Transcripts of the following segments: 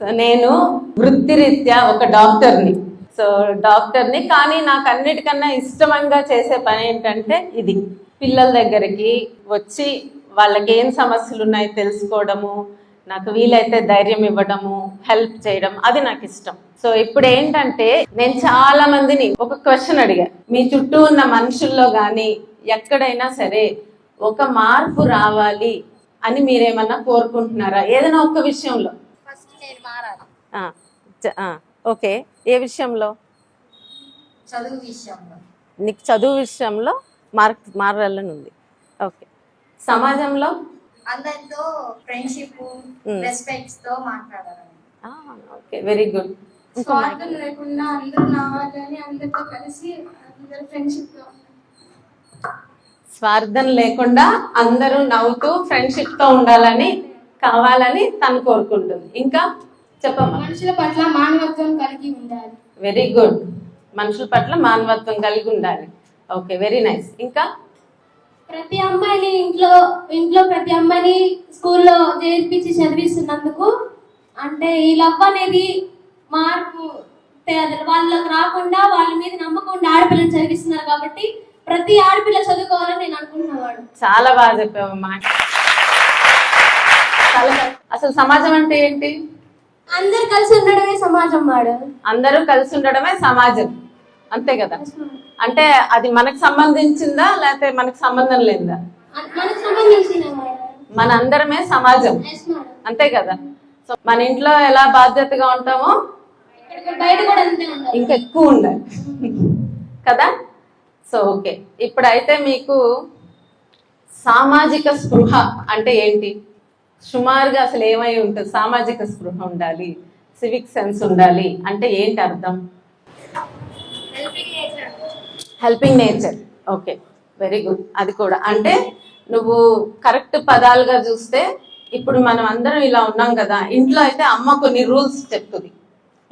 So నేను వృత్తిరీత్యా ఒక డాక్టర్ని. సో డాక్టర్ని కానీ నాకు అన్నిటికన్నా ఇష్టంగా చేసే పని ఏంటంటే ఇది. పిల్లల దగ్గరికి వచ్చి వాళ్ళకి ఏం సమస్యలు ఉన్నాయో తెలుసుకోవడము నాకు వీలైతే ధైర్యం ఇవ్వడము హెల్ప్ చేయడం అది నాకు ఇష్టం సో ఇప్పుడు ఏంటంటే నేను చాలా మందిని ఒక క్వశ్చన్ అడిగా. మీ చుట్టూ ఉన్న మనుషుల్లో కానీ ఎక్కడైనా సరే ఒక మార్పు రావాలి అని మీరేమన్నా కోరుకుంటున్నారా? ఏదైనా ఒక్క విషయంలో. ఓకే. ఏ విషయంలో? చదువు విషయంలో. నీకు చదువు విషయంలో మార్క్ మారాలని ఉంది ఓకే. సమాజంలో? అందరితో ఫ్రెండ్షిప్. రెస్పెక్ట్స్తో మాట్లాడాలని. ఆ, ఓకే. Very good. స్వార్థం లేకుండా అందరూ నావాలని అందరితో కలిసి అందరూ ఫ్రెండ్షిప్. స్వార్థం లేకుండా అందరూ నవ్వుతూ ఫ్రెండ్షిప్తో ఉండాలని కావాలని తను కోరుకుంటుంది. ఇంకా? చెప్పమ్మా. మనుషుల పట్ల మానవత్వం కలిగి ఉండాలి. వెరీ గుడ్ మనుషుల పట్ల మానవత్వం కలిగి ఉండాలి. ఓకే వెరీ నైస్ ఇంకా? ప్రతి అమ్మాయిని ఇంట్లో ఇంట్లో ప్రతి అమ్మాయిని స్కూల్లో చేర్పించి చదివిస్తున్నందుకు అంటే ఈ లవ్ అనేది మార్పు వాళ్ళకి రాకుండా వాళ్ళ మీద నమ్మకుండా ఆడపిల్లని చదివిస్తున్నారు కాబట్టి ప్రతి ఆడపిల్ల చదువుకోవాలని నేను అనుకుంటున్నాను చాలా బాగా చెప్పావమ్మా. అసలు సమాజం అంటే ఏంటి? అందరు కలిసి ఉండడమే సమాజం వాడు అందరూ కలిసి ఉండడమే సమాజం. అంతే కదా? అంటే అది మనకు సంబంధించిందా లేకపోతే మనకు సంబంధం లేదా మన అందరమే సమాజం. అంతే కదా? సో మన ఇంట్లో ఎలా బాధ్యతగా ఉంటామో ఇంకా ఎక్కువ ఉండాలి. కదా? So okay. ఇప్పుడైతే మీకు సామాజిక స్పృహ అంటే ఏంటి? సుమారుగా అసలు ఏమై ఉంటుంది? సామాజిక స్పృహ ఉండాలి సివిక్ సెన్స్ ఉండాలి అంటే ఏంటి అర్థం? Helping nature okay very good అది కూడా. అంటే నువ్వు కరెక్ట్ పదాలుగా చూస్తే ఇప్పుడు మనం అందరం ఇలా ఉన్నాం కదా ఇంట్లో అయితే అమ్మ కొన్ని రూల్స్ చెప్తుంది.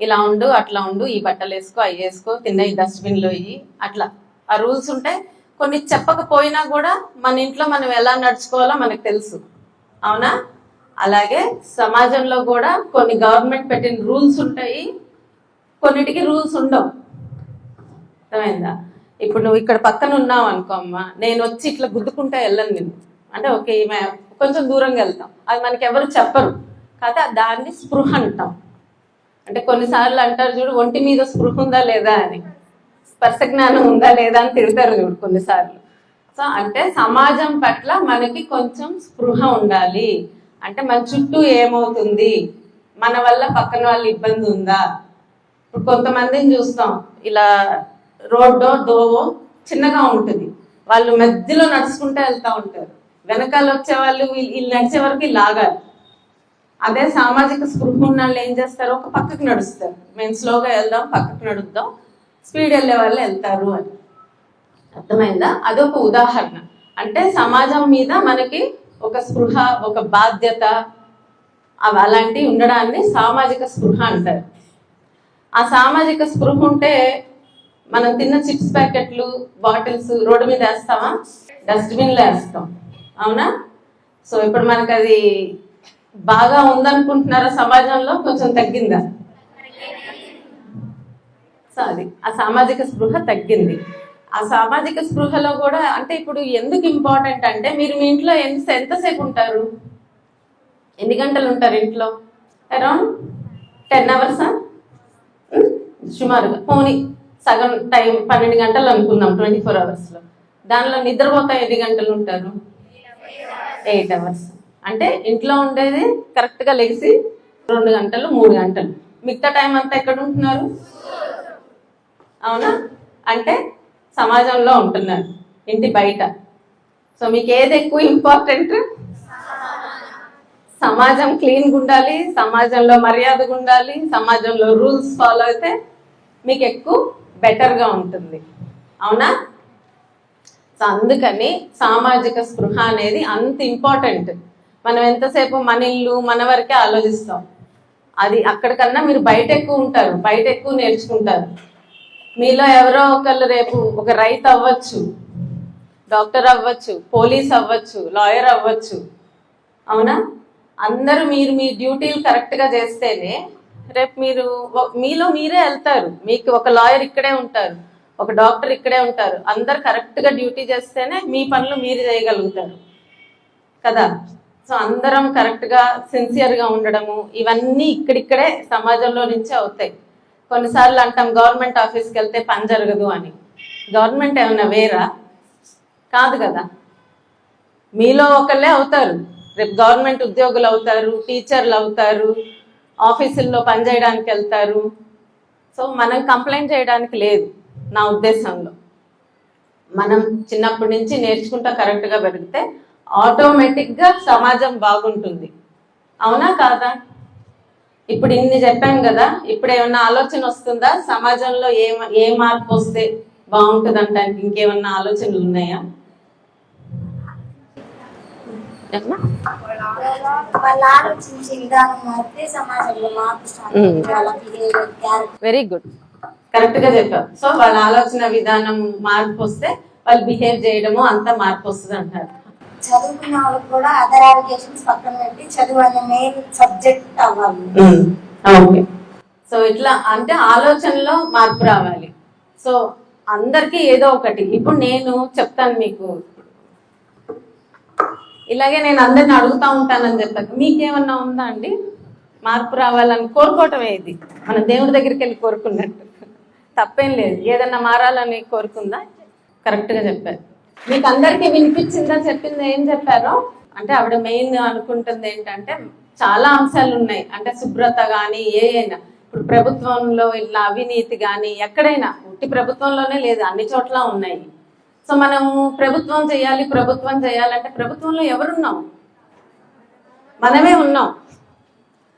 ఇలా ఉండు అట్లా ఉండు ఈ బట్టలు వేసుకో అవి వేసుకో తిన్న ఈ డస్ట్బిన్లో ఇవి అట్లా. ఆ రూల్స్ ఉంటాయి. కొన్ని చెప్పకపోయినా కూడా మన ఇంట్లో మనం ఎలా నడుచుకోవాలో మనకు తెలుసు. అవునా? అలాగే సమాజంలో కూడా కొన్ని గవర్నమెంట్ పెట్టిన రూల్స్ ఉంటాయి. కొన్నిటికి రూల్స్ ఉండవు. అర్థమైందా? ఇప్పుడు నువ్వు ఇక్కడ పక్కన ఉన్నావు అనుకో అమ్మ నేను వచ్చి ఇట్లా గుద్దుకుంటా వెళ్ళను నేను. అంటే ఓకే ఈమె కొంచెం దూరంగా వెళ్తాం. అది మనకి ఎవరు చెప్పరు. కాకపోతే దాన్ని స్పృహ అంటాం. అంటే కొన్నిసార్లు అంటారు చూడు ఒంటి మీద స్పృహ ఉందా లేదా అని. స్పర్శ జ్ఞానం ఉందా లేదా అని తిడతారు చూడు కొన్నిసార్లు. సో అంటే సమాజం పట్ల మనకి కొంచెం స్పృహ ఉండాలి. అంటే మన చుట్టూ ఏమవుతుంది? మన వల్ల పక్కన వాళ్ళ ఇబ్బంది ఉందా? ఇప్పుడు కొంతమందిని చూస్తాం ఇలా రోడ్డో దోవో చిన్నగా ఉంటుంది. వాళ్ళు మధ్యలో నడుచుకుంటూ వెళ్తూ ఉంటారు. వెనకాల వచ్చే వాళ్ళు వీళ్ళు వీళ్ళు నడిచే వరకు లాగాలి అదే సామాజిక స్పృహ ఉన్న వాళ్ళు ఏం చేస్తారు? ఒక పక్కకు నడుస్తారు. మేము స్లోగా వెళ్దాం పక్కకు నడుద్దాం స్పీడ్ వెళ్ళే వాళ్ళు వెళ్తారు అని. అర్థమైందా? అదొక ఉదాహరణ. అంటే సమాజం మీద మనకి ఒక స్పృహ ఒక బాధ్యత అవి అలాంటివి ఉండడాన్ని సామాజిక స్పృహ అంటారు. ఆ సామాజిక స్పృహ ఉంటే మనం తిన్న చిప్స్ ప్యాకెట్లు బాటిల్స్ రోడ్డు మీద వేస్తామా? డస్ట్బిన్లో వేస్తాం. అవునా? సో ఇప్పుడు మనకు అది బాగా ఉందనుకుంటున్నారా సమాజంలో? కొంచెం తగ్గిందా? సో అది. ఆ సామాజిక స్పృహ తగ్గింది. ఆ సామాజిక స్పృహలో కూడా అంటే ఇప్పుడు ఎందుకు ఇంపార్టెంట్ అంటే మీరు మీ ఇంట్లో ఎంత ఎంతసేపు ఉంటారు? ఎన్ని గంటలు ఉంటారు ఇంట్లో? అరౌండ్ టెన్ అవర్సా? సుమారుగా. పోనీ సగం టైం పన్నెండు గంటలు అనుకుందాం ట్వంటీ ఫోర్ అవర్స్లో దానిలో నిద్రపోతా ఎన్ని గంటలు ఉంటారు? Eight hours. అంటే ఇంట్లో ఉండేది కరెక్ట్గా లెగిసి రెండు గంటలు మూడు గంటలు. మిగతా టైం అంతా ఎక్కడ ఉంటున్నారు? అవునా? అంటే సమాజంలో ఉంటున్నారు ఇంటి బయట. సో మీకు ఏది ఎక్కువ ఇంపార్టెంట్ సమాజం క్లీన్గా ఉండాలి సమాజంలో మర్యాదగా ఉండాలి సమాజంలో రూల్స్ ఫాలో అయితే మీకు ఎక్కువ బెటర్గా ఉంటుంది. అవునా? సో అందుకని సామాజిక స్పృహ అనేది అంత ఇంపార్టెంట్ మనం ఎంతసేపు మన ఇల్లు మన వరకే ఆలోచిస్తాం. అది అక్కడికన్నా మీరు బయట ఎక్కువ ఉంటారు బయట ఎక్కువ నేర్చుకుంటారు. మీలో ఎవరో ఒకళ్ళు రేపు ఒక రైతు అవ్వచ్చు డాక్టర్ అవ్వచ్చు పోలీస్ అవ్వచ్చు లాయర్ అవ్వచ్చు. అవునా? అందరూ మీరు మీ డ్యూటీలు కరెక్ట్గా చేస్తేనే రేపు మీరు మీలో మీరే వెళ్తారు. మీకు ఒక లాయర్ ఇక్కడే ఉంటారు ఒక డాక్టర్ ఇక్కడే ఉంటారు. అందరు కరెక్ట్గా డ్యూటీ చేస్తేనే మీ పనులు మీరు చేయగలుగుతారు. కదా? సో అందరం కరెక్ట్గా సిన్సియర్గా ఉండడము ఇవన్నీ ఇక్కడిక్కడే సమాజంలో నుంచే అవుతాయి. కొన్నిసార్లు అంటాం గవర్నమెంట్ ఆఫీస్కి వెళ్తే పని జరగదు అని. గవర్నమెంట్ ఏమైనా వేరా? కాదు కదా. మీలో ఒకళ్ళే అవుతారు. రేపు గవర్నమెంట్ ఉద్యోగులు అవుతారు టీచర్లు అవుతారు ఆఫీసుల్లో పనిచేయడానికి వెళ్తారు. సో మనం కంప్లైంట్ చేయడానికి లేదు నా ఉద్దేశంలో. మనం చిన్నప్పటి నుంచి నేర్చుకుంటా కరెక్ట్గా పెరిగితే ఆటోమేటిక్గా సమాజం బాగుంటుంది. అవునా కాదా? ఇప్పుడు ఇన్ని చెప్పాం కదా ఇప్పుడు ఏమన్నా ఆలోచన వస్తుందా? సమాజంలో ఏ ఏ మార్పు వస్తే బాగుంటుంది అంటానికి ఇంకేమన్నా ఆలోచనలు ఉన్నాయా? వెరీ గుడ్ కరెక్ట్గా చెప్పారు సో వాళ్ళ ఆలోచన విధానం మార్పు వస్తే వాళ్ళు బిహేవ్ చేయడము అంతా మార్పు వస్తుంది అంటారు చదువుకున్న వాళ్ళకి కూడా అదర్ అప్లికేషన్స్ పక్కన పెట్టి చదువు అనే మెయిన్ సబ్జెక్ట్ అవ్వాలి. ఓకే సో ఇట్లా అంటే ఆలోచనలో మార్పు రావాలి. సో అందరికీ ఏదో ఒకటి. ఇప్పుడు నేను చెప్తాను మీకు. ఇలాగే నేను అందరిని అడుగుతా ఉంటానని చెప్పాను మీకేమన్నా ఉందా అండి? మార్పు రావాలని కోరుకోవటమే ఇది. మన దేవుడి దగ్గరికి వెళ్ళి కోరుకున్నట్టు. తప్పేం లేదు. ఏదన్నా మారాలని కోరుకుందా? కరెక్ట్గా చెప్పారు. మీకు అందరికీ వినిపించిందా చెప్పింది ఏం చెప్పారో? అంటే ఆవిడ మెయిన్ అనుకుంటుంది ఏంటంటే చాలా అంశాలు ఉన్నాయి. అంటే శుభ్రత కానీ ఏ అయినా. ఇప్పుడు ప్రభుత్వంలో ఇట్లా అవినీతి కానీ ఎక్కడైనా ఉట్టి ప్రభుత్వంలోనే లేదు అన్ని చోట్ల ఉన్నాయి. సో మనము ప్రభుత్వం చేయాలి ప్రభుత్వం చేయాలంటే ప్రభుత్వంలో ఎవరున్నాం? మనమే ఉన్నాం.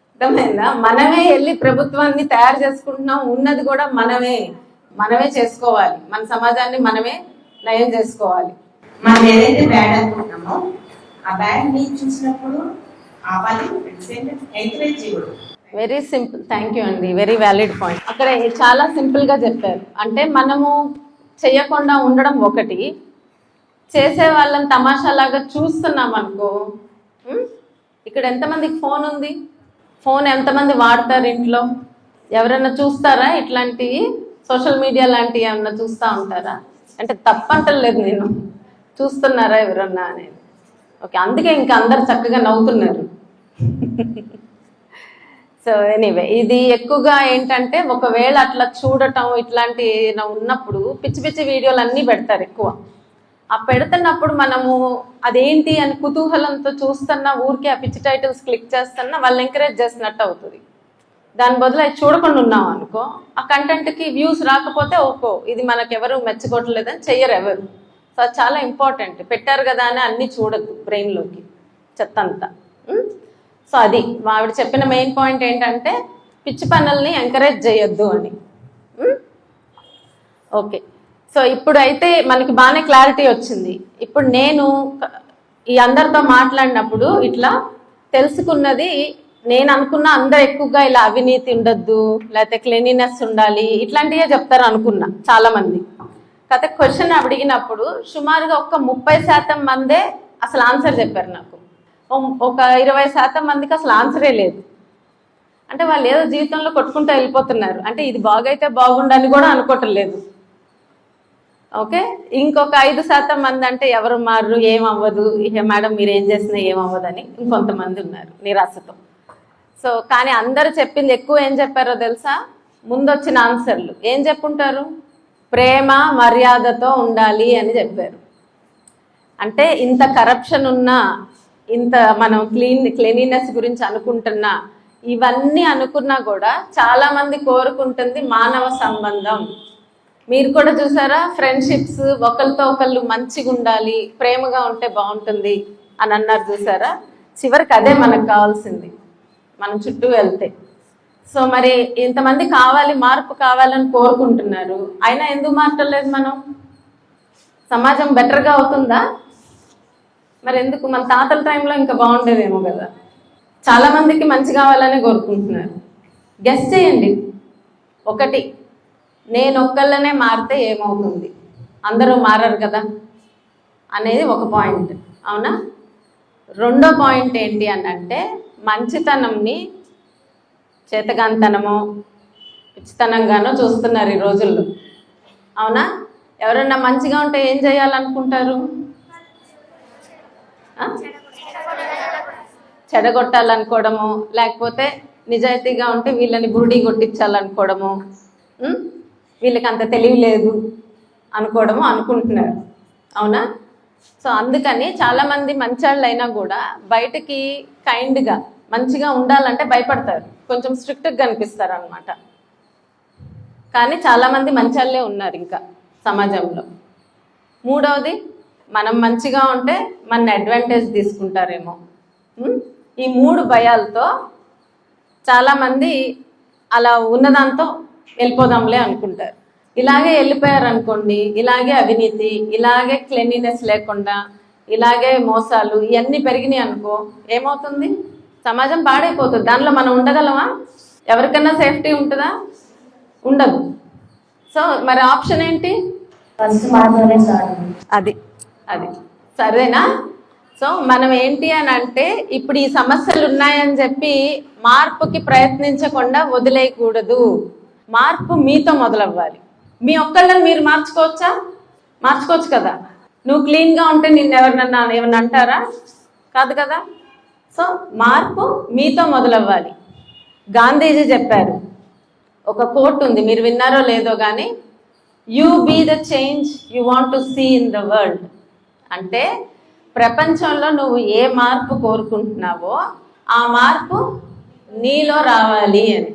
అర్థమైందా? మనమే వెళ్ళి ప్రభుత్వాన్ని తయారు చేసుకుంటున్నాం. ఉన్నది కూడా మనమే. మనమే చేసుకోవాలి. మన సమాజాన్ని మనమే నయం చేసుకోవాలి. మనం ఏదైతే బ్యాడ్ అనుకుంటున్నామో ఆ బ్యాడ్ని చూసినప్పుడు ఆపాలి ఎంకరేజ్ చేయకూడదు. వెరీ సింపుల్ థ్యాంక్ యూ అండి వెరీ వ్యాలిడ్ పాయింట్ అక్కడ చాలా సింపుల్గా చెప్పారు. అంటే మనము చేయకుండా ఉండడం ఒకటి. చేసే వాళ్ళని తమాషాలాగా చూస్తున్నాం అనుకో ఇక్కడ ఎంతమందికి ఫోన్ ఉంది? ఫోన్ ఎంతమంది వాడతారు ఇంట్లో? ఎవరైనా చూస్తారా? ఇట్లాంటివి సోషల్ మీడియా లాంటివి ఏమన్నా చూస్తూ ఉంటారా? అంటే తప్పంటలేదు నేను. చూస్తున్నారా ఎవరన్నా అనేది. ఓకే అందుకే ఇంకా అందరు చక్కగా నవ్వుతున్నారు. సో ఎనీవే ఇది ఎక్కువగా ఏంటంటే ఒకవేళ అట్లా చూడటం ఇట్లాంటి ఏదైనా ఉన్నప్పుడు పిచ్చి పిచ్చి వీడియోలు అన్నీ పెడతారు ఎక్కువ. ఆ పెడుతున్నప్పుడు మనము అదేంటి అని కుతూహలంతో చూస్తున్నా ఊరికే ఆ పిచ్చి టైటిల్స్ క్లిక్ చేస్తున్నా వాళ్ళు ఎంకరేజ్ చేసినట్టు అవుతుంది. దాని బదులు అది చూడకుండా ఉన్నాం అనుకో ఆ కంటెంట్కి వ్యూస్ రాకపోతే ఓకో ఇది మనకు ఎవరు మెచ్చుకోవట్లేదని చెయ్యరు ఎవరు. సో అది చాలా ఇంపార్టెంట్ పెట్టారు కదా అని అన్నీ చూడద్దు బ్రెయిన్లోకి చెత్త అంతా సో అది. ఆవిడ చెప్పిన మెయిన్ పాయింట్ ఏంటంటే పిచ్చి పనుల్ని ఎంకరేజ్ చేయొద్దు అని. ఓకే సో ఇప్పుడు అయితే మనకి బాగానే క్లారిటీ వచ్చింది. ఇప్పుడు నేను ఈ అందరితో మాట్లాడినప్పుడు ఇట్లా తెలుసుకున్నది నేను అనుకున్న అందరు ఎక్కువగా ఇలా అవినీతి ఉండొద్దు లేకపోతే క్లీనినెస్ ఉండాలి ఇట్లాంటివే చెప్తారు అనుకున్నా చాలా మంది కథ క్వశ్చన్ అడిగినప్పుడు సుమారుగా ఒక ముప్పై శాతం మందే అసలు ఆన్సర్ చెప్పారు నాకు. ఒక ఇరవై శాతం మందికి అసలు ఆన్సరే లేదు. అంటే వాళ్ళు ఏదో జీవితంలో కొట్టుకుంటూ వెళ్ళిపోతున్నారు. అంటే ఇది బాగైతే బాగుండని కూడా అనుకోవటం లేదు. ఓకే? ఇంకొక ఐదు శాతం మంది అంటే ఎవరు మారు ఏమవ్వదు. ఇహ మేడం మీరు ఏం చేసినా ఏమవ్వదని ఇంకొంతమంది ఉన్నారు నిరాశతో. సో కానీ అందరు చెప్పింది ఎక్కువ ఏం చెప్పారో తెలుసా? ముందు వచ్చిన ఆన్సర్లు. ఏం చెప్పుంటారు? ప్రేమ మర్యాదతో ఉండాలి అని చెప్పారు. అంటే ఇంత కరప్షన్ ఉన్నా ఇంత మనం క్లీన్ క్లీనినెస్ గురించి అనుకుంటున్నా ఇవన్నీ అనుకున్నా కూడా చాలా మంది కోరుకుంటుంది మానవ సంబంధం. మీరు కూడా చూసారా? ఫ్రెండ్షిప్స్ ఒకరితో ఒకళ్ళు మంచిగా ఉండాలి ప్రేమగా ఉంటే బాగుంటుంది అని అన్నారు చూసారా? చివరికి అదే మనకు కావాల్సింది. మనం చుట్టూ వెళ్తే. సో మరి ఇంతమంది కావాలి మార్పు కావాలని కోరుకుంటున్నారు. అయినా ఎందుకు మారటలేదు మనం? సమాజం బెటర్గా అవుతుందా? మరి ఎందుకు? మన తాతల టైంలో ఇంకా బాగుండేదేమో కదా. చాలా మందికి మంచి కావాలని కోరుకుంటున్నారు. గెస్ట్ చేయండి. ఒకటి నేను ఒక్కళ్ళనే మారితే ఏమవుతుంది? అందరూ మారరు కదా? అనేది ఒక పాయింట్. అవునా? రెండో పాయింట్ ఏంటి అని అంటే మంచితనంని చేతకాంతనము పిచ్చితనంగానో చూస్తున్నారు ఈ రోజుల్లో. అవునా? ఎవరన్నా మంచిగా ఉంటే ఏం చేయాలనుకుంటారు? చెడగొట్టాలనుకోవడము లేకపోతే నిజాయితీగా ఉంటే వీళ్ళని బురుడి కొట్టించాలనుకోవడము వీళ్ళకి అంత తెలివి లేదు అనుకోవడము అనుకుంటున్నారు. అవునా? సో అందుకని చాలామంది మంచాళ్ళు అయినా కూడా బయటకి కైండ్గా మంచిగా ఉండాలంటే భయపడతారు. కొంచెం స్ట్రిక్ట్గా కనిపిస్తారు అనమాట కానీ చాలామంది మంచాళ్ళే ఉన్నారు ఇంకా సమాజంలో. మూడవది మనం మంచిగా ఉంటే మన అడ్వాంటేజ్ తీసుకుంటారేమో. ఈ మూడు భయాలతో చాలామంది అలా ఉన్నదాంతో వెళ్ళిపోదాంలే అనుకుంటారు. ఇలాగే వెళ్ళిపోయారు అనుకోండి ఇలాగే అవినీతి ఇలాగే క్లెన్లీనెస్ లేకుండా ఇలాగే మోసాలు ఇవన్నీ పెరిగినాయి అనుకో ఏమవుతుంది? సమాజం పాడైపోతుంది. దానిలో మనం ఉండగలమా? ఎవరికన్నా సేఫ్టీ ఉంటుందా? ఉండదు. సో మరి ఆప్షన్ ఏంటి? ఫస్ట్ అది. అది. సరేనా? సో మనం ఏంటి అని అంటే ఇప్పుడు ఈ సమస్యలు ఉన్నాయని చెప్పి మార్పుకి ప్రయత్నించకుండా వదిలేయకూడదు. మార్పు మీతో మొదలవ్వాలి. మీ ఒక్కళ్ళని మీరు మార్చుకోవచ్చా? మార్చుకోవచ్చు కదా. నువ్వు క్లీన్గా ఉంటే నిన్ను ఎవరినన్నా ఏమన్నా అంటారా? కాదు కదా. సో మార్పు మీతో మొదలవ్వాలి. గాంధీజీ చెప్పారు ఒక కోట్ ఉంది మీరు విన్నారో లేదో కానీ you be the change you want to see in the world అంటే ప్రపంచంలో నువ్వు ఏ మార్పు కోరుకుంటున్నావో ఆ మార్పు నీలో రావాలి అని.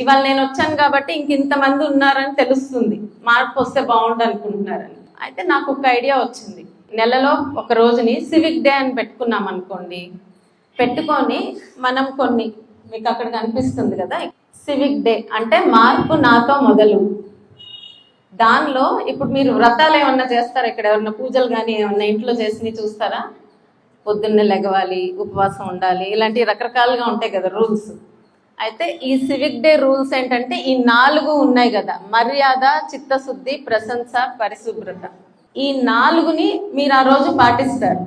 ఇవాళ నేను వచ్చాను కాబట్టి ఇంక ఇంతమంది ఉన్నారని తెలుస్తుంది. మార్పు వస్తే బాగుండు అనుకుంటున్నారని. అయితే నాకు ఒక ఐడియా వచ్చింది. నెలలో ఒక రోజుని సివిక్ డే అని పెట్టుకున్నాం అనుకోండి. పెట్టుకొని మనం కొన్ని మీకు అక్కడ కనిపిస్తుంది కదా సివిక్ డే అంటే మార్పు నాతో మొదలు. దానిలో ఇప్పుడు మీరు వ్రతాలు ఏమన్నా చేస్తారా? ఇక్కడ ఏమన్నా పూజలు కానీ ఏమన్నా ఇంట్లో చేసి చూస్తారా? పొద్దున్నే లెగవాలి ఉపవాసం ఉండాలి ఇలాంటి రకరకాలుగా ఉంటాయి కదా రూల్స్. అయితే ఈ సివిక్ డే రూల్స్ ఏంటంటే ఈ నాలుగు ఉన్నాయి కదా. మర్యాద చిత్తశుద్ధి ప్రశంస పరిశుభ్రత. ఈ నాలుగుని మీరు ఆ రోజు పాటిస్తారు.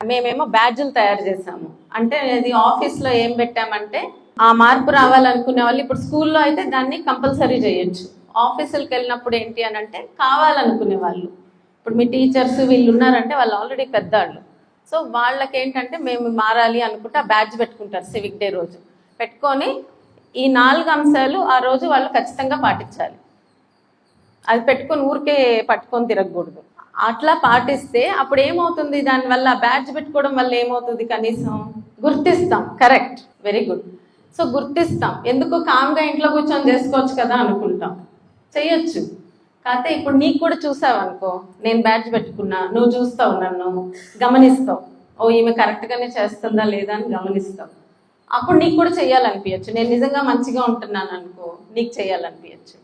మేమేమో బ్యాడ్జులు తయారు చేసాము అంటే ఇది ఆఫీస్లో ఏం పెట్టామంటే ఆ మార్పు రావాలనుకునే వాళ్ళు ఇప్పుడు స్కూల్లో అయితే దాన్ని కంపల్సరీ చేయొచ్చు. ఆఫీసులకు వెళ్ళినప్పుడు ఏంటి అని అంటే కావాలనుకునే వాళ్ళు. ఇప్పుడు మీ టీచర్స్ వీళ్ళు ఉన్నారంటే వాళ్ళు ఆల్రెడీ పెద్దవాళ్ళు సో వాళ్ళకి ఏంటంటే మేము మారాలి అనుకుంటే ఆ బ్యాడ్జ్ పెట్టుకుంటారు సివిక్ డే రోజు. పెట్టుకొని ఈ నాలుగు అంశాలు ఆ రోజు వాళ్ళు ఖచ్చితంగా పాటించాలి. అది పెట్టుకొని ఊరికే పట్టుకొని తిరగకూడదు. అట్లా పాటిస్తే అప్పుడు ఏమవుతుంది? దానివల్ల బ్యాడ్జ్ పెట్టుకోవడం వల్ల ఏమవుతుంది కనీసం? గుర్తిస్తాం. కరెక్ట్. Very good. సో గుర్తిస్తాం. ఎందుకు? కామ్గా ఇంట్లో కూర్చొని చేసుకోవచ్చు కదా అనుకుంటాం. చేయొచ్చు. కాకపోతే ఇప్పుడు నీకు కూడా చూసావు అనుకో నేను బ్యాడ్జ్ పెట్టుకున్నా నువ్వు చూస్తావు నన్ను గమనిస్తావు. ఓ ఈమె కరెక్ట్గానే చేస్తుందా లేదా అని గమనిస్తావు. అప్పుడు నీకు కూడా చేయాలనిపించచ్చు నేను నిజంగా మంచిగా ఉంటున్నాను అనుకో నీకు చేయాలనిపించచ్చు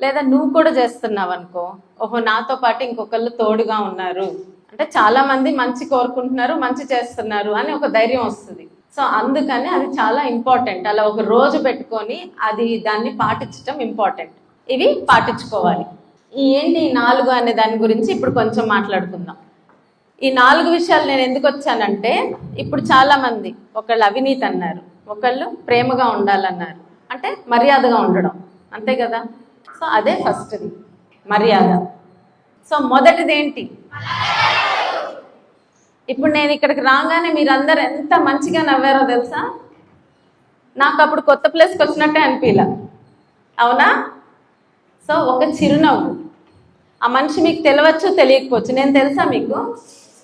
లేదా నువ్వు కూడా చేస్తున్నావు అనుకో ఓహో నాతో పాటు ఇంకొకళ్ళు తోడుగా ఉన్నారు. అంటే చాలా మంది మంచి కోరుకుంటున్నారు మంచి చేస్తున్నారు అని ఒక ధైర్యం వస్తుంది. సో అందుకని అది చాలా ఇంపార్టెంట్. అలా ఒక రోజు పెట్టుకొని అది దాన్ని పాటించడం ఇంపార్టెంట్. ఇవి పాటించుకోవాలి. ఈ ఏంటి నాలుగు అనే దాని గురించి ఇప్పుడు కొంచెం మాట్లాడుకుందాం. ఈ నాలుగు విషయాలు నేను ఎందుకు వచ్చానంటే ఇప్పుడు చాలా మంది ఒకళ్ళు అవినీతి అన్నారు. ఒకళ్ళు ప్రేమగా ఉండాలన్నారు. అంటే మర్యాదగా ఉండడం. అంతే కదా? సో అదే ఫస్ట్ది. మర్యాద. సో మొదటిది ఏంటి ఇప్పుడు నేను ఇక్కడికి రాగానే మీరందరూ ఎంత మంచిగా నవ్వారో తెలుసా? నాకు అప్పుడు కొత్త ప్లేస్కి వచ్చినట్టే అనిపించలే అవునా? సో ఒక చిరునవ్వు. ఆ మనిషి మీకు తెలియచ్చు తెలియకపోవచ్చు. నేను తెలుసా మీకు?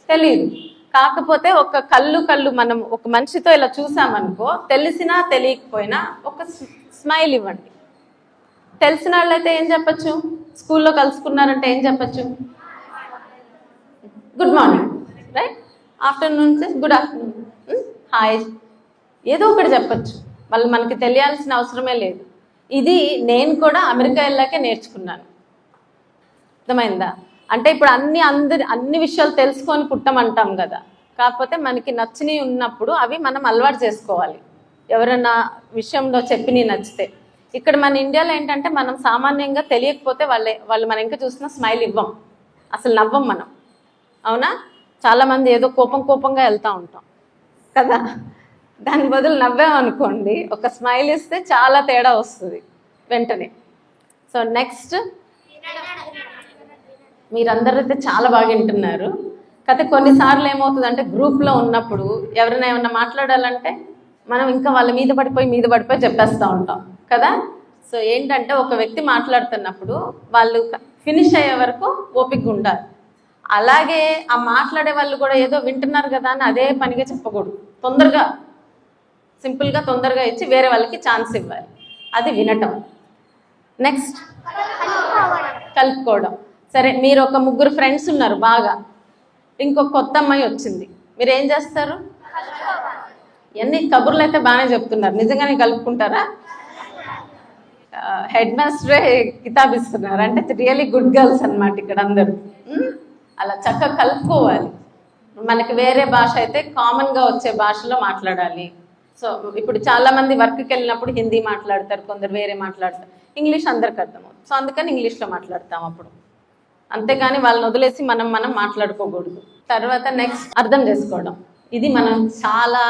తెలియదు కాకపోతే ఒక కళ్ళు కళ్ళు మనం ఒక మనిషితో ఇలా చూసామనుకో తెలిసినా తెలియకపోయినా ఒక స్మైల్ ఇవ్వండి. తెలిసిన వాళ్ళైతే ఏం చెప్పచ్చు? స్కూల్లో కలుసుకున్నారంటే ఏం చెప్పచ్చు? Good morning right afternoon good afternoon hi ఏదో ఒకటి చెప్పచ్చు. వాళ్ళు మనకి తెలియాల్సిన అవసరమే లేదు. ఇది నేను కూడా అమెరికా వెళ్ళాకే నేర్చుకున్నాను. అర్థమైందా? అంటే ఇప్పుడు అన్ని అందరి అన్ని విషయాలు తెలుసుకొని పుట్టమంటాం కదా. కాకపోతే మనకి నచ్చినవి ఉన్నప్పుడు అవి మనం అలవాటు చేసుకోవాలి. ఎవరైనా విషయంలో చెప్పి నచ్చితే. ఇక్కడ మన ఇండియాలో ఏంటంటే మనం సామాన్యంగా తెలియకపోతే వాళ్ళే వాళ్ళు మనం ఇంకా చూసినా స్మైల్ ఇవ్వం. అసలు నవ్వం మనం. అవునా? చాలామంది ఏదో కోపం కోపంగా వెళ్తూ ఉంటాం. కదా? దాని బదులు నవ్వామనుకోండి ఒక స్మైల్ ఇస్తే చాలా తేడా వస్తుంది వెంటనే. So next. మీరందరూ అయితే చాలా బాగా వింటున్నారు. కాకపోతే కొన్నిసార్లు ఏమవుతుందంటే గ్రూప్లో ఉన్నప్పుడు ఎవరైనా ఏమన్నా మాట్లాడాలంటే మనం ఇంకా వాళ్ళ మీద పడిపోయి మీద పడిపోయి చెప్పేస్తూ ఉంటాం. కదా? సో ఏంటంటే ఒక వ్యక్తి మాట్లాడుతున్నప్పుడు వాళ్ళు ఫినిష్ అయ్యే వరకు ఓపిక ఉండాలి. అలాగే ఆ మాట్లాడే వాళ్ళు కూడా ఏదో వింటున్నారు కదా అని అదే పనిగా చెప్పకూడదు. తొందరగా సింపుల్గా తొందరగా ఇచ్చి వేరే వాళ్ళకి ఛాన్స్ ఇవ్వాలి. అది వినటం. నెక్స్ట్ కలుపుకోవడం. సరే మీరు ఒక ముగ్గురు ఫ్రెండ్స్ ఉన్నారు బాగా. ఇంకొక కొత్త అమ్మాయి వచ్చింది. మీరు ఏం చేస్తారు? ఎన్ని కబుర్లు అయితే బాగానే చెప్తున్నారు. నిజంగానే కలుపుకుంటారా? హెడ్ మాస్టరే కితాబ్ ఇస్తున్నారు. అంటే రియలీ గుడ్ గర్ల్స్ అనమాట ఇక్కడ అందరూ. అలా చక్కగా కలుపుకోవాలి. మనకి వేరే భాష అయితే కామన్గా వచ్చే భాషలో మాట్లాడాలి. సో ఇప్పుడు చాలామంది వర్క్కి వెళ్ళినప్పుడు హిందీ మాట్లాడతారు కొందరు వేరే మాట్లాడతారు. ఇంగ్లీష్ అందరికి అర్థమవుతుంది. సో అందుకని ఇంగ్లీష్లో మాట్లాడతాం అప్పుడు. అంతేగాని వాళ్ళని వదిలేసి మనం మనం మాట్లాడుకోకూడదు. తర్వాత నెక్స్ట్ అర్థం చేసుకోవడం. ఇది మనం చాలా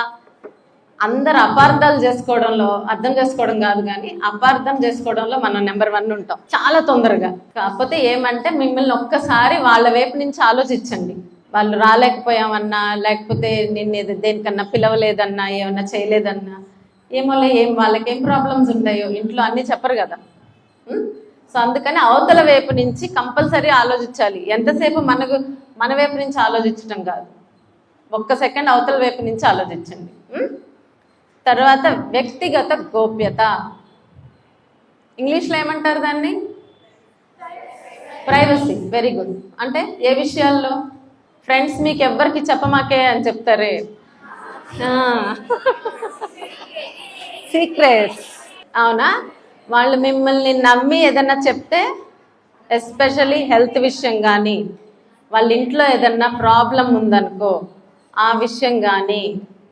అందరు అపార్థాలు చేసుకోవడంలో అర్థం చేసుకోవడం కాదు కానీ అపార్థం చేసుకోవడంలో మనం నెంబర్ వన్ ఉంటాం. చాలా తొందరగా. కాకపోతే ఏమంటే మిమ్మల్ని ఒక్కసారి వాళ్ళ వైపు నుంచి ఆలోచించండి. వాళ్ళు రాలేకపోయామన్నా లేకపోతే నిన్ను దేనికన్నా పిలవలేదన్నా ఏమన్నా చేయలేదన్నా ఏమోలే ఏం వాళ్ళకి ఏం ప్రాబ్లమ్స్ ఉంటాయో ఇంట్లో అన్నీ చెప్పరు కదా. సో అందుకని అవతల వైపు నుంచి కంపల్సరీ ఆలోచించాలి. ఎంతసేపు మనకు మన వైపు నుంచి ఆలోచించడం కాదు. ఒక్క సెకండ్ అవతల వైపు నుంచి ఆలోచించండి. తర్వాత వ్యక్తిగత గోప్యత. ఇంగ్లీష్లో ఏమంటారు దాన్ని? ప్రైవసీ. Very good. అంటే ఏ విషయాల్లో? ఫ్రెండ్స్ మీకు ఎవ్వరికి చెప్పమాకే అని చెప్తారే? సీక్రెట్స్. అవునా? వాళ్ళు మిమ్మల్ని నమ్మి ఏదన్నా చెప్తే ఎస్పెషల్లీ హెల్త్ విషయం కానీ వాళ్ళ ఇంట్లో ఏదన్నా ప్రాబ్లం ఉందనుకో ఆ విషయం కానీ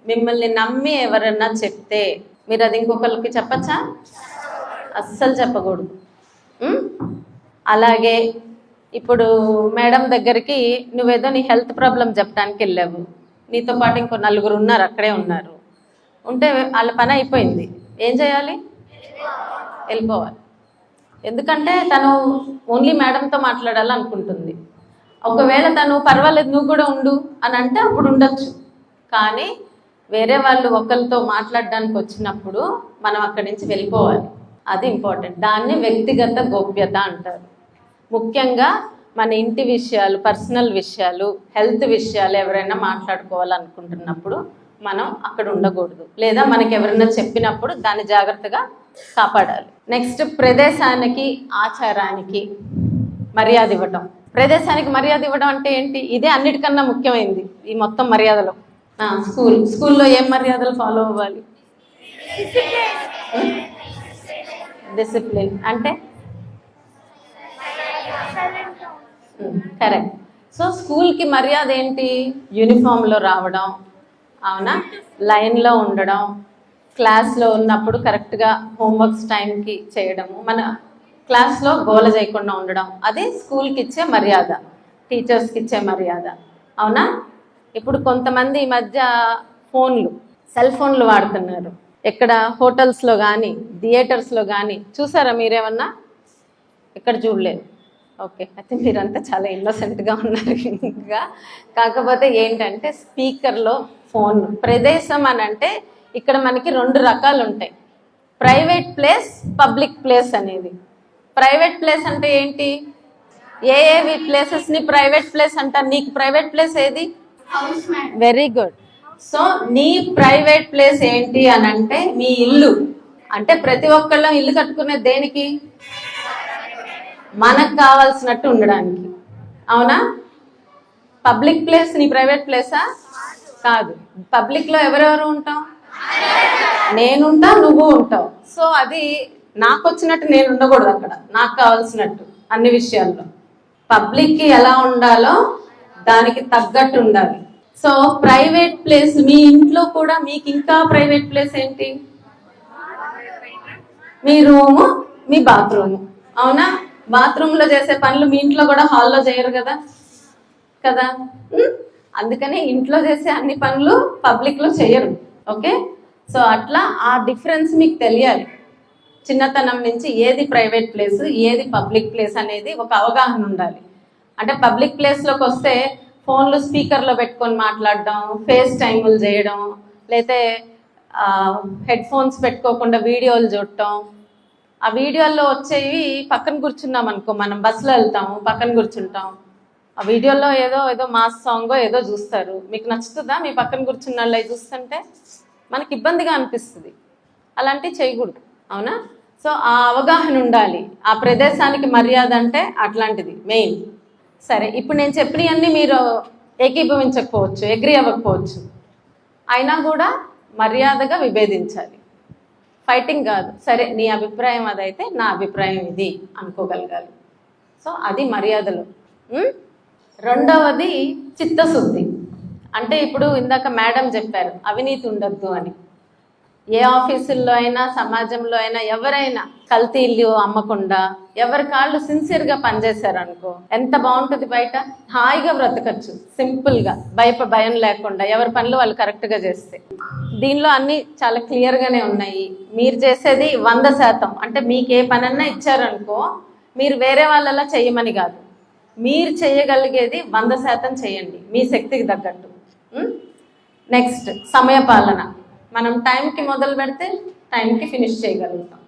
మిమ్మల్ని నమ్మి ఎవరన్నా చెప్తే మీరు అది ఇంకొకరికి చెప్పచ్చా? అస్సలు చెప్పకూడదు. అలాగే ఇప్పుడు మేడం దగ్గరికి నువ్వేదో నీ హెల్త్ ప్రాబ్లం చెప్పడానికి వెళ్ళావు. నీతో పాటు ఇంకో నలుగురు ఉన్నారు అక్కడే ఉన్నారు. ఉంటే వాళ్ళ పని అయిపోయింది. ఏం చేయాలి? వెళ్ళిపోవాలి. ఎందుకంటే తను ఓన్లీ మేడంతో మాట్లాడాలనుకుంటుంది. ఒకవేళ తను పర్వాలేదు నువ్వు కూడా ఉండు అని అంటే అప్పుడు ఉండొచ్చు. కానీ వేరే వాళ్ళు ఒకరితో మాట్లాడడానికి వచ్చినప్పుడు మనం అక్కడి నుంచి వెళ్ళిపోవాలి. అది ఇంపార్టెంట్ దాన్ని వ్యక్తిగత గోప్యత అంటారు. ముఖ్యంగా మన ఇంటి విషయాలు పర్సనల్ విషయాలు హెల్త్ విషయాలు ఎవరైనా మాట్లాడుకోవాలనుకుంటున్నప్పుడు మనం అక్కడ ఉండకూడదు. లేదా మనకి ఎవరైనా చెప్పినప్పుడు దాన్ని జాగ్రత్తగా కాపాడాలి. నెక్స్ట్ ప్రదేశానికి ఆచారానికి మర్యాద ఇవ్వటం. ప్రదేశానికి మర్యాద ఇవ్వడం అంటే ఏంటి? ఇదే అన్నిటికన్నా ముఖ్యమైనది ఈ మొత్తం మర్యాదలో. స్కూల్ స్కూల్లో ఏం మర్యాదలు ఫాలో అవ్వాలి? డిసిప్లిన్ అంటే? కరెక్ట్ సో స్కూల్కి మర్యాద ఏంటి? యూనిఫామ్లో రావడం అవునా? లైన్లో ఉండడం క్లాస్లో ఉన్నప్పుడు కరెక్ట్గా హోంవర్క్స్ టైంకి చేయడము. మన క్లాస్లో గోల చేయకుండా ఉండడం. అది స్కూల్కి ఇచ్చే మర్యాద. టీచర్స్కి ఇచ్చే మర్యాద. అవునా? ఇప్పుడు కొంతమంది ఈ మధ్య ఫోన్లు సెల్ ఫోన్లు వాడుతున్నారు. ఎక్కడ హోటల్స్లో కానీ థియేటర్స్లో కానీ చూసారా మీరేమన్నా? ఎక్కడ చూడలేదు. ఓకే అయితే మీరంతా చాలా ఇన్నోసెంట్గా ఉన్నారు ఇంకా. కాకపోతే ఏంటంటే స్పీకర్లో ఫోన్ ప్రదేశం అని అంటే ఇక్కడ మనకి రెండు రకాలు ఉంటాయి ప్రైవేట్ ప్లేస్ పబ్లిక్ ప్లేస్ అనేది. ప్రైవేట్ ప్లేస్ అంటే ఏంటి? ఏ ఏవి ప్లేసెస్ని ప్రైవేట్ ప్లేస్ అంటారు? నీకు ప్రైవేట్ ప్లేస్ ఏది? Very good. సో నీ ప్రైవేట్ ప్లేస్ ఏంటి అని అంటే మీ ఇల్లు. అంటే ప్రతి ఒక్కళ్ళం ఇల్లు కట్టుకునే దేనికి? మనకు కావాల్సినట్టు ఉండడానికి. అవునా? పబ్లిక్ ప్లేస్ నీ ప్రైవేట్ ప్లేసా? కాదు. పబ్లిక్లో ఎవరెవరు ఉంటాం? నేనుంటా నువ్వు ఉంటావు. సో అది నాకు వచ్చినట్టు నేను ఉండకూడదు అక్కడ. నాకు కావాల్సినట్టు అన్ని విషయాల్లో. పబ్లిక్కి ఎలా ఉండాలో దానికి తగ్గట్టు ఉండాలి. సో ప్రైవేట్ ప్లేస్ మీ ఇంట్లో కూడా మీకు ఇంకా ప్రైవేట్ ప్లేస్ ఏంటి? మీ రూము మీ బాత్రూమ్. అవునా? బాత్రూమ్లో చేసే పనులు మీ ఇంట్లో కూడా హాల్లో చేయరు కదా? కదా? అందుకనే ఇంట్లో చేసే అన్ని పనులు పబ్లిక్లో చేయరు. ఓకే? సో అట్లా ఆ డిఫరెన్స్ మీకు తెలియాలి. చిన్నతనం నుంచి ఏది ప్రైవేట్ ప్లేస్ ఏది పబ్లిక్ ప్లేస్ అనేది ఒక అవగాహన ఉండాలి. అంటే పబ్లిక్ ప్లేస్లోకి వస్తే ఫోన్లు స్పీకర్లో పెట్టుకొని మాట్లాడడం ఫేస్ టైములు చేయడం లేతే హెడ్ ఫోన్స్ పెట్టుకోకుండా వీడియోలు చూడటం. ఆ వీడియోల్లో వచ్చేవి పక్కన కూర్చున్నాం అనుకో మనం బస్సులో వెళ్తాము పక్కన కూర్చుంటాం. ఆ వీడియోలో ఏదో ఏదో మాస్ సాంగ్ ఏదో చూస్తారు. మీకు నచ్చుతుందా? మీ పక్కన కూర్చున్న వాళ్ళు చూస్తుంటే? మనకి ఇబ్బందిగా అనిపిస్తుంది. అలాంటివి చేయకూడదు. అవునా? సో ఆ అవగాహన ఉండాలి. ఆ ప్రదేశానికి మర్యాద అంటే అట్లాంటిది మెయిన్. సరే ఇప్పుడు నేను చెప్పినవన్నీ మీరు ఏకీభవించకపోవచ్చు ఎగ్రి అవ్వకపోవచ్చు. అయినా కూడా మర్యాదగా విభేదించాలి. ఫైటింగ్ కాదు. సరే నీ అభిప్రాయం అదైతే నా అభిప్రాయం ఇది అనుకోగలగాలి. సో అది మర్యాదలు. రెండవది చిత్తశుద్ధి. అంటే ఇప్పుడు ఇందాక మేడం చెప్పారు అవినీతి ఉండొద్దు అని. ఏ ఆఫీసుల్లో అయినా సమాజంలో అయినా ఎవరైనా కల్తీలు అమ్మకుండా ఎవరి కాళ్ళు సిన్సియర్గా పనిచేశారు అనుకో ఎంత బాగుంటుంది బయట? హాయిగా బ్రతకచ్చు సింపుల్గా. భయప భయం లేకుండా ఎవరి పనులు వాళ్ళు కరెక్ట్గా చేస్తే. దీనిలో అన్నీ చాలా క్లియర్గానే ఉన్నాయి. మీరు చేసేది వంద శాతం. అంటే మీకు ఏ పనన్నా ఇచ్చారనుకో మీరు వేరే వాళ్ళలా చేయమని కాదు. మీరు చేయగలిగేది వంద శాతం చేయండి మీ శక్తికి తగ్గట్టు. నెక్స్ట్ సమయపాలన. మనం టైంకి మొదలు పెడితే టైంకి ఫినిష్ చేయగలుగుతాం.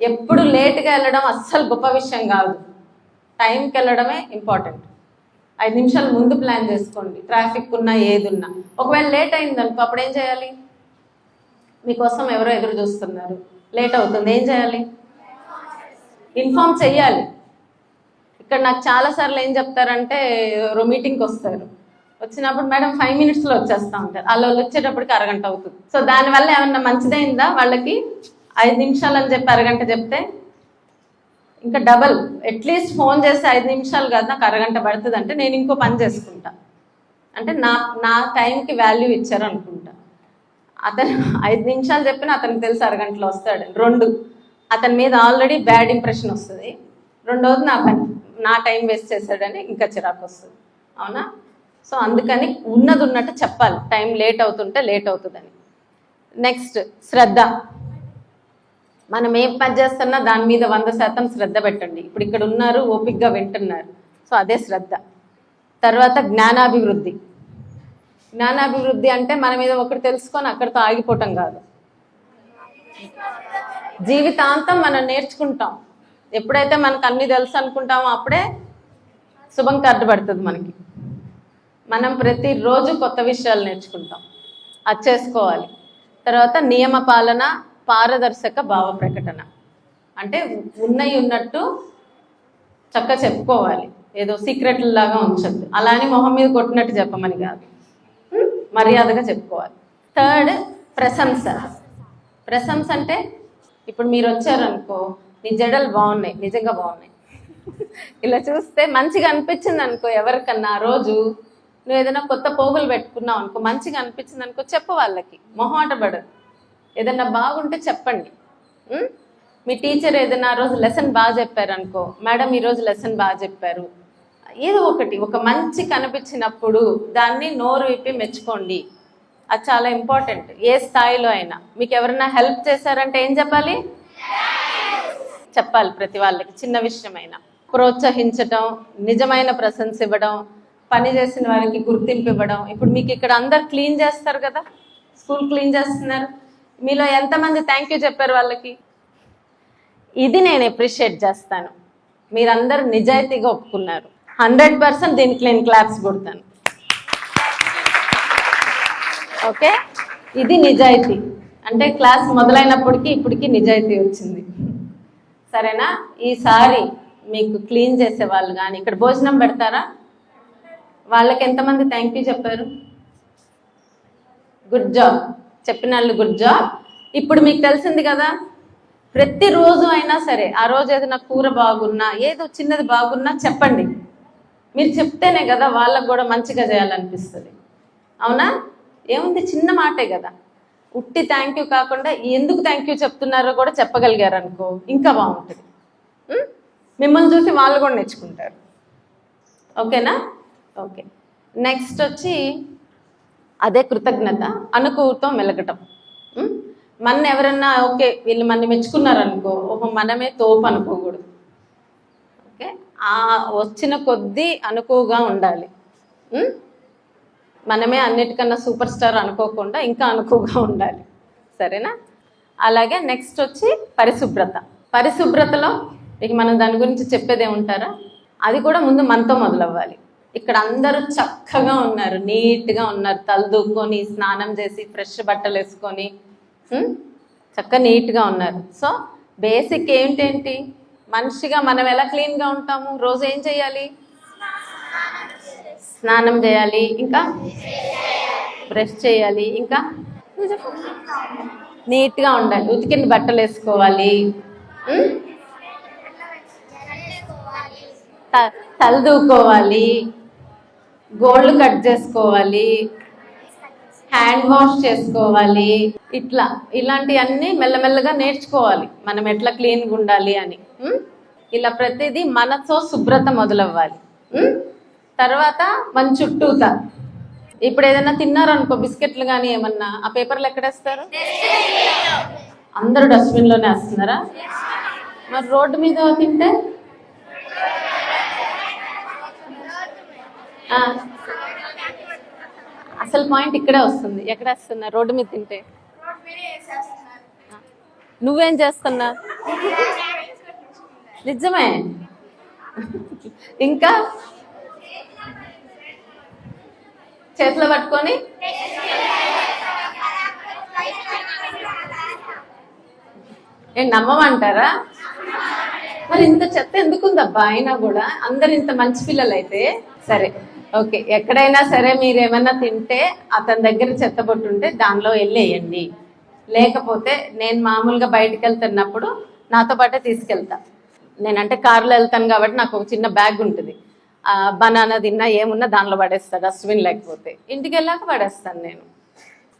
ఎప్పుడు లేట్గా వెళ్ళడం అస్సలు గొప్ప విషయం కాదు. టైంకి వెళ్ళడమే ఇంపార్టెంట్ ఐదు నిమిషాలు ముందు ప్లాన్ చేసుకోండి. ట్రాఫిక్ ఉన్నా ఏది ఉన్నా. ఒకవేళ లేట్ అయిందనుకో అప్పుడు ఏం చేయాలి? మీకోసం ఎవరో ఎదురు చూస్తున్నారు. లేట్ అవుతుంది. ఏం చేయాలి? ఇన్ఫామ్ చెయ్యాలి. ఇక్కడ నాకు చాలాసార్లు ఏం చెప్తారంటే మీటింగ్కి వస్తారు. వచ్చినప్పుడు మేడం ఫైవ్ మినిట్స్లో వచ్చేస్తా ఉంటారు. అలా వాళ్ళు వచ్చేటప్పటికి అరగంట అవుతుంది. సో దానివల్ల ఏమన్నా మంచిదైందా? వాళ్ళకి ఐదు నిమిషాలు అని చెప్పి అరగంట చెప్తే ఇంకా డబల్ అట్లీస్ట్ ఫోన్ చేస్తే ఐదు నిమిషాలు కాదు నాకు అరగంట పడుతుంది అంటే నేను ఇంకో పని చేసుకుంటా. అంటే నా నా టైంకి వాల్యూ ఇచ్చారు అనుకుంటా. అతను ఐదు నిమిషాలు చెప్పిన అతనికి తెలిసి అరగంటలో వస్తాడు. రెండు. అతని మీద ఆల్రెడీ బ్యాడ్ ఇంప్రెషన్ వస్తుంది. రెండవది నా పని నా టైం వేస్ట్ చేశాడని ఇంకా చిరాకు వస్తుంది. అవునా? సో అందుకని ఉన్నది ఉన్నట్టు చెప్పాలి. టైం లేట్ అవుతుంటే లేట్ అవుతుందని. నెక్స్ట్ శ్రద్ధ. మనం ఏం పని చేస్తున్నా దాని మీద వంద శాతం శ్రద్ధ పెట్టండి. ఇప్పుడు ఇక్కడ ఉన్నారు ఓపిక్గా వింటున్నారు. సో అదే శ్రద్ధ. తర్వాత జ్ఞానాభివృద్ధి. జ్ఞానాభివృద్ధి అంటే మన మీద ఒకటి తెలుసుకొని అక్కడితో ఆగిపోవటం కాదు. జీవితాంతం మనం నేర్చుకుంటాం. ఎప్పుడైతే మనకు అన్ని తెలుసు అనుకుంటామో అప్పుడే శుభం కార్డు మనకి. మనం ప్రతిరోజు కొత్త విషయాలు నేర్చుకుంటాం. అది చేసుకోవాలి. తర్వాత నియమ పాలన పారదర్శక భావ ప్రకటన. అంటే ఉన్నవి ఉన్నట్టు చక్క చెప్పుకోవాలి. ఏదో సీక్రెట్ లాగా ఉంచద్దు. అలా అని మొహం మీద కొట్టినట్టు చెప్పమని కాదు. మర్యాదగా చెప్పుకోవాలి. థర్డ్ ప్రశంస. ప్రశంస అంటే ఇప్పుడు మీరు వచ్చారనుకో నీ జడలు బాగున్నాయి. నిజంగా బాగున్నాయి. ఇలా చూస్తే మంచిగా అనిపించింది అనుకో ఎవరికన్నా ఆ రోజు నువ్వు ఏదైనా కొత్త పోగులు పెట్టుకున్నావు అనుకో మంచిగా అనిపించింది అనుకో చెప్పు వాళ్ళకి. మొహమాట పడదు. ఏదైనా బాగుంటే చెప్పండి. మీ టీచర్ ఏదైనా ఆ రోజు లెసన్ బాగా చెప్పారు అనుకో మేడం ఈరోజు లెసన్ బాగా చెప్పారు. ఏదో ఒకటి ఒక మంచి కనిపించినప్పుడు దాన్ని నోరు విప్పి మెచ్చుకోండి. అది చాలా ఇంపార్టెంట్ ఏ స్థాయిలో అయినా. మీకు ఎవరైనా హెల్ప్ చేశారంటే ఏం చెప్పాలి? చెప్పాలి ప్రతి వాళ్ళకి చిన్న విషయమైనా. ప్రోత్సహించటం నిజమైన ప్రశంస ఇవ్వడం పని చేసిన వారికి గుర్తింపు ఇవ్వడం. ఇప్పుడు మీకు ఇక్కడ అందరు క్లీన్ చేస్తారు కదా? స్కూల్ క్లీన్ చేస్తున్నారు. మీలో ఎంతమంది థ్యాంక్ యూ చెప్పారు వాళ్ళకి? ఇది నేను అప్రిషియేట్ చేస్తాను. మీరందరూ నిజాయితీగా ఒప్పుకున్నారు. హండ్రెడ్ పర్సెంట్ దీనికి నేను క్లాప్స్ కొడతాను. ఓకే? ఇది నిజాయితీ. అంటే క్లాస్ మొదలైనప్పటికీ ఇప్పటికి నిజాయితీ వచ్చింది. సరేనా? ఈసారి మీకు క్లీన్ చేసే వాళ్ళు కానీ ఇక్కడ భోజనం పెడతారా? వాళ్ళకి ఎంతమంది థ్యాంక్ యూ చెప్పారు? గుడ్ జాబ్ చెప్పిన వాళ్ళు గుడ్ జాబ్ ఇప్పుడు మీకు తెలిసింది కదా ప్రతిరోజు అయినా సరే ఆ రోజు ఏదైనా కూర బాగున్నా ఏదో చిన్నది బాగున్నా చెప్పండి. మీరు చెప్తేనే కదా వాళ్ళకు కూడా మంచిగా చేయాలనిపిస్తుంది. అవునా? ఏముంది చిన్న మాటే కదా. ఉట్టి థ్యాంక్ యూ కాకుండా ఎందుకు థ్యాంక్ యూ చెప్తున్నారో కూడా చెప్పగలిగారు అనుకో ఇంకా బాగుంటుంది. మిమ్మల్ని చూసి వాళ్ళు కూడా నేర్చుకుంటారు. ఓకేనా? ఓకే నెక్స్ట్ వచ్చి అదే కృతజ్ఞత అనుకువతో మెలగటం. మన ఎవరన్నా ఓకే వీళ్ళు మన మెచ్చుకున్నారు అనుకో ఓహో మనమే తోపు అనుకోకూడదు. ఓకే ఆ వచ్చిన కొద్దీ అనుకువగా ఉండాలి. మనమే అన్నిటికన్నా సూపర్ స్టార్ అనుకోకుండా ఇంకా అనుకువగా ఉండాలి. సరేనా? అలాగే నెక్స్ట్ వచ్చి పరిశుభ్రత. పరిశుభ్రతలో ఇక మనం దాని గురించి చెప్పేదే ఉంటారా అది కూడా ముందు మనతో మొదలవ్వాలి. ఇక్కడ అందరూ చక్కగా ఉన్నారు నీట్గా ఉన్నారు. తలదూక్కొని స్నానం చేసి ఫ్రెష్ బట్టలు వేసుకొని చక్కగా నీట్గా ఉన్నారు. సో బేసిక్ ఏంటేంటి మనిషిగా మనం ఎలా క్లీన్గా ఉంటాము? రోజు ఏం చేయాలి? స్నానం చేయాలి. ఇంకా? బ్రష్ చేయాలి. ఇంకా? నీట్గా ఉండాలి. ఉతికిన బట్టలు వేసుకోవాలి. త- తల దూకోవాలి. గోల్డ్ కట్ చేసుకోవాలి హ్యాండ్ వాష్ చేసుకోవాలి ఇట్లా ఇలాంటివన్నీ మెల్లమెల్లగా నేర్చుకోవాలి. మనం ఎట్లా క్లీన్గా ఉండాలి అని. ఇలా ప్రతిదీ మనతో శుభ్రత మొదలవ్వాలి. తర్వాత మన చుట్టూత ఇప్పుడు ఏదైనా తిన్నారనుకో బిస్కెట్లు కానీ ఏమన్నా ఆ పేపర్లు ఎక్కడేస్తారు అందరూ డస్ట్బిన్లోనే వేస్తున్నారా? మరి రోడ్డు మీద తింటే ఆ. అసలు పాయింట్ ఇక్కడే వస్తుంది. ఎక్కడ వస్తున్నా? రోడ్డు మీద తింటే. నువ్వేం చేస్తున్నా? నిజమే. ఇంకా? చేతిలో పట్టుకొని? ఏం నమ్మమంటారా? మరి ఇంత చెత్త ఎందుకుందబ్బా? అయినా కూడా అందరు ఇంత మంచి పిల్లలు అయితే సరే. ఓకే ఎక్కడైనా సరే మీరు ఏమైనా తింటే అతని దగ్గర చెత్తబొట్టు ఉంటే దానిలో వెళ్ళేయండి. లేకపోతే నేను మామూలుగా బయటికి వెళ్తున్నప్పుడు నాతో పాటే తీసుకెళ్తా. నేనంటే కారులో వెళ్తాను కాబట్టి నాకు ఒక చిన్న బ్యాగ్ ఉంటుంది. బనానా తిన్నా ఏమున్నా దానిలో పడేస్తా డస్ట్బిన్ లేకపోతే. ఇంటికి వెళ్ళాక పడేస్తాను నేను.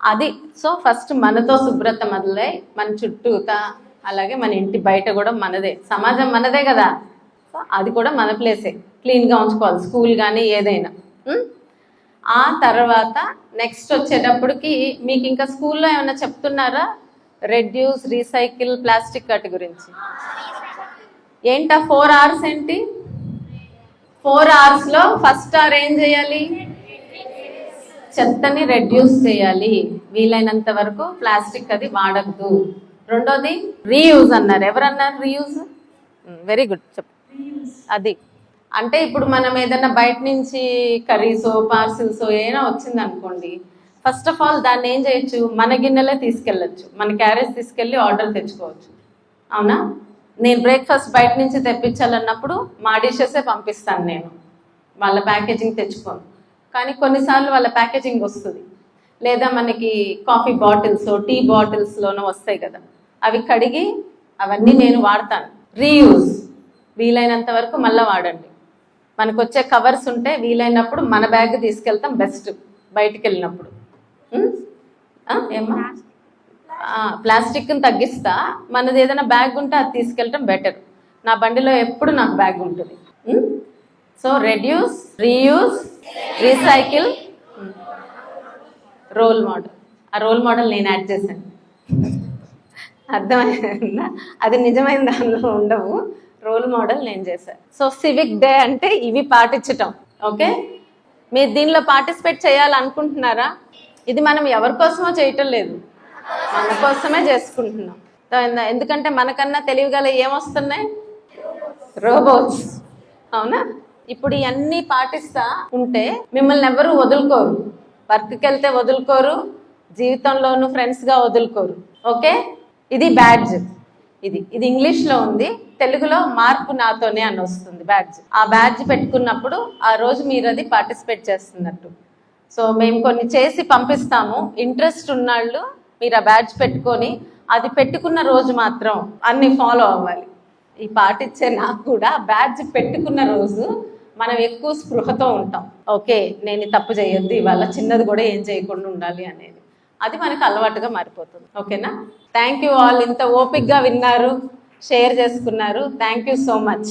అది. సో ఫస్ట్ మనతో శుభ్రత మొదలై మన చుట్టూతా అలాగే మన ఇంటి బయట కూడా మనదే. సమాజం మనదే కదా. సో అది కూడా మన ప్లేసే క్లీన్గా ఉంచుకోవాలి. స్కూల్ కానీ ఏదైనా. ఆ తర్వాత నెక్స్ట్ వచ్చేటప్పటికి మీకు ఇంకా స్కూల్లో ఏమైనా చెప్తున్నారా? రెడ్యూస్ రీసైకిల్ ప్లాస్టిక్ కట్ గురించి. ఏంటా? ఫోర్ అవర్స్ ఏంటి? ఫోర్ అవర్స్లో ఫస్ట్ అవర్ ఏం చేయాలి? చెత్తని రెడ్యూస్ చేయాలి. వీలైనంత వరకు ప్లాస్టిక్ అది వాడద్దు. రెండోది రీయూజ్ అన్నారు. ఎవరన్నారు రీయూజ్ వెరీ గుడ్ చెప్పు. అది. అంటే ఇప్పుడు మనం ఏదైనా బయట నుంచి కర్రీసో పార్సిల్సో ఏమైనా వచ్చింది అనుకోండి ఫస్ట్ ఆఫ్ ఆల్ దాన్ని ఏం చేయొచ్చు? మన గిన్నెలే తీసుకెళ్ళొచ్చు. మన క్యారేజ్ తీసుకెళ్ళి ఆర్డర్ తెచ్చుకోవచ్చు. అవునా? నేను బ్రేక్ఫాస్ట్ బయట నుంచి తెప్పించాలన్నప్పుడు మా డిషెసే పంపిస్తాను నేను. వాళ్ళ ప్యాకేజింగ్ తెచ్చుకోను. కానీ కొన్నిసార్లు వాళ్ళ ప్యాకేజింగ్ వస్తుంది. లేదా మనకి కాఫీ బాటిల్స్ టీ బాటిల్స్లోనూ వస్తాయి కదా. అవి కడిగి అవన్నీ నేను వాడతాను. రీయూజ్ వీలైనంత వరకు మళ్ళీ వాడండి. మనకు వచ్చే కవర్స్ ఉంటే వీలైనప్పుడు మన బ్యాగ్ తీసుకెళ్తాం బెస్ట్ బయటికి వెళ్ళినప్పుడు ఉం? ప్లాస్టిక్ని తగ్గిస్తా. మనది ఏదైనా బ్యాగ్ ఉంటే అది తీసుకెళ్ళటం బెటర్ నా బండిలో ఎప్పుడు నాకు బ్యాగ్ ఉంటుంది. So reduce reuse recycle role model ఆ రోల్ మోడల్ నేను యాడ్ చేశాను. అర్థమైందా? అది నిజమైన దానిలో ఉండవు. రోల్ మోడల్ నేను చేశాను సో సివిక్ డే అంటే ఇవి పాటించటం ఓకే? మీరు దీనిలో పార్టిసిపేట్ చేయాలనుకుంటున్నారా? ఇది మనం ఎవరి కోసమో చేయటం లేదు. మన కోసమే చేసుకుంటున్నాం. ఎందుకంటే మనకన్నా తెలివిగల ఏమొస్తున్నాయి? రోబోట్స్ అవునా? ఇప్పుడు ఇవన్నీ పాటిస్తా ఉంటే మిమ్మల్ని ఎవరు వదులుకోరు. వర్క్కి వెళ్తే వదులుకోరు జీవితంలోనూ ఫ్రెండ్స్గా వదులుకోరు. ఓకే? ఇది బ్యాడ్జ్. ఇది. ఇది ఇంగ్లీష్లో ఉంది తెలుగులో మార్పు నాతోనే అని వస్తుంది బ్యాడ్జ్. ఆ బ్యాడ్జ్ పెట్టుకున్నప్పుడు ఆ రోజు మీరు అది పార్టిసిపేట్ చేస్తున్నట్టు. సో మేము కొన్ని చేసి పంపిస్తాము. ఇంట్రెస్ట్ ఉన్నాళ్ళు మీరు ఆ బ్యాడ్జ్ పెట్టుకొని అది పెట్టుకున్న రోజు మాత్రం అన్ని ఫాలో అవ్వాలి. ఈ పాటిచ్చే నాకు కూడా బ్యాడ్జ్ పెట్టుకున్న రోజు మనం ఎక్కువ స్పృహతో ఉంటాం. ఓకే నేను తప్పు చేయొద్దు ఇవాళ చిన్నది కూడా ఏం చేయకుండా ఉండాలి అనేది. అది మనకు అలవాటుగా మారిపోతుంది. ఓకేనా? థ్యాంక్ యూ ఆల్ ఇంత ఓపిక్గా విన్నారు షేర్ చేసుకున్నారు. Thank you so much